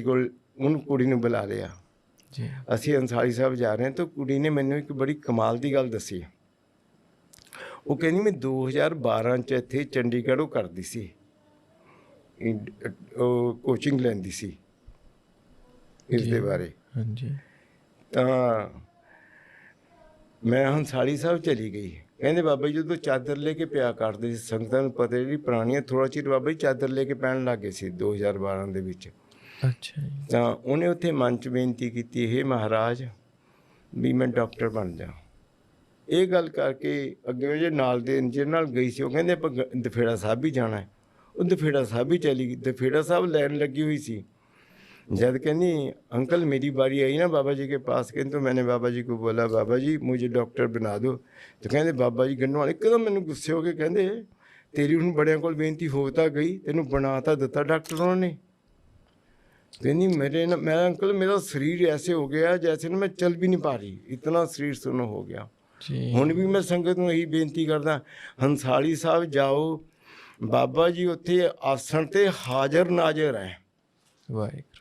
ਕੋਲ ਉਹਨੂੰ ਕੁੜੀ ਨੂੰ ਬੁਲਾ ਲਿਆ। ਜੀ। ਅਸੀਂ ਅੰਸਾਰੀ ਸਾਹਿਬ ਜਾ ਰਹੇ ਹਾਂ ਤਾਂ ਕੁੜੀ ਨੇ ਮੈਨੂੰ ਇੱਕ ਬੜੀ ਕਮਾਲ ਦੀ ਗੱਲ ਦੱਸੀ। ਉਹ ਕਹਿੰਦੀ ਮੈਂ 2012 ਚ ਇੱਥੇ ਚੰਡੀਗੜ੍ਹੋਂ ਕਰਦੀ ਸੀ। ਕੋਚਿੰਗ ਲੈਂਦੀ ਸੀ। ਇਸ ਦੇ ਬਾਰੇ। ਹਾਂਜੀ। ਤਾਂ ਮੈਂ ਹੰਸਾਲੀ ਸਾਹਿਬ ਚਲੀ ਗਈ। ਕਹਿੰਦੇ ਬਾਬਾ ਜੀ ਜਦੋਂ ਚਾਦਰ ਲੈ ਕੇ ਪਿਆ ਕਰਦੇ ਸੀ। ਸੰਗਤਾਂ ਨੂੰ ਪਤਾ ਜਿਹੜੀ ਪੁਰਾਣੀਆਂ ਥੋੜਾ ਚਿਰ ਬਾਬਾ ਜੀ ਚਾਦਰ ਲੈ ਕੇ ਪੈਣ ਲੱਗੇ ਸੀ 2012 ਦੇ ਵਿੱਚ। ਅੱਛਾ ਜੀ ਤਾਂ ਉਹਨੇ ਉੱਥੇ ਮਨ ਚ ਬੇਨਤੀ ਕੀਤੀ ਹੈ ਮਹਾਰਾਜ ਵੀ ਮੈਂ ਡਾਕਟਰ ਬਣ ਜਾ ਇਹ ਗੱਲ ਕਰਕੇ ਅੱਗੇ ਉਹ ਜੇ ਨਾਲ ਦੇ ਜਿਹਦੇ ਨਾਲ ਗਈ ਸੀ ਉਹ ਕਹਿੰਦੇ ਆਪਾਂ ਗ- ਦਫੇੜਾ ਸਾਹਿਬ ਵੀ ਜਾਣਾ ਹੈ ਉਹ ਦਫੇੜਾ ਸਾਹਿਬ ਵੀ ਚਲੀ ਗਈ ਦਫੇੜਾ ਸਾਹਿਬ ਲੈਣ ਲੱਗੀ हुई सी जब कहनी अंकल मेरी बारी आई ना बाबा जी के पास कहते तो मैंने बाबा जी को बोला बाबा जी मुझे डॉक्टर बना दो तो कहते बाबा जी गन्नू वाले एकदम मैंने गुस्से हो के कहते तेरी ਹੁਣ ਬੜਿਆਂ ਕੋਲ ਬੇਨਤੀ ਹੋ ਤਾਂ ਗਈ ਤੈਨੂੰ ਬਣਾ ਤਾਂ ਦਿੱਤਾ ਡਾਕਟਰਾਂ ਨੇ ਕਹਿੰਦੀ ਮੇਰੇ ਨਾ ਮੈਂ ਅੰਕਲ ਮੇਰਾ ਸਰੀਰ ਐਸੇ ਹੋ ਗਿਆ ਜੈਸੇ ਨਾ ਮੈਂ ਚੱਲ ਵੀ ਨਹੀਂ ਪਾ ਰਹੀ ਇਤਨਾ ਸਰੀਰ ਸੁੰਨ ਹੋ ਗਿਆ। ਜੀ। ਹੁਣ ਵੀ ਮੈਂ ਸੰਗਤ ਨੂੰ ਇਹੀ ਬੇਨਤੀ ਕਰਦਾ ਹੰਸਾਲੀ ਸਾਹਿਬ ਜਾਓ ਬਾਬਾ ਜੀ ਉੱਥੇ ਆਸਣ ਤੇ ਹਾਜ਼ਰ ਨਾਜ਼ਰ ਹੈ। ਵਾਹਿਗੁਰੂ।